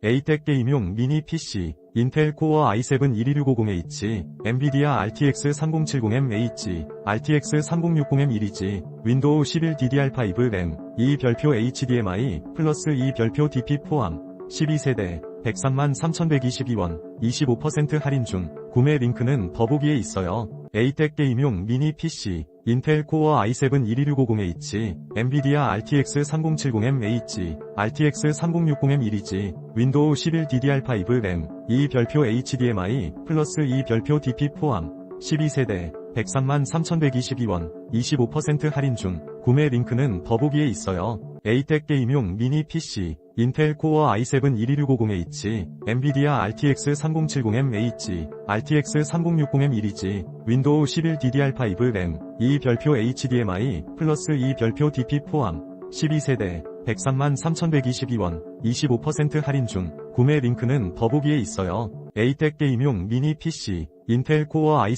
A텍 게임용 미니 PC, 인텔 코어 i7 12650H, 엔비디아 RTX 3070MH, RTX 3060M1이지, 윈도우 11 DDR5 램, 2 별표 HDMI, 플러스 2 별표 DP 포함, 12세대, 103만 3122원, 25% 할인 중, 구매 링크는 더보기에 있어요. A텍 게임용 미니 PC, 인텔 코어 i7 12650H, 엔비디아 RTX 3070MH, RTX 3060M1이지, 윈도우 11 DDR5 램, 2 별표 HDMI, 플러스 2 별표 DP 포함, 12세대, 103만 3122원, 25% 할인 중, 구매 링크는 더보기에 있어요. A텍 게임용 미니 PC, 인텔 코어 i7 12650H, 엔비디아 RTX 3070MH, RTX 3060M1이지, 윈도우 11 DDR5 램, 2 별표 HDMI, 플러스 2 별표 DP 포함, 12세대, 103만 3122원, 25% 할인 중, 구매 링크는 더보기에 있어요. A텍 게임용 미니 PC, 인텔 코어 i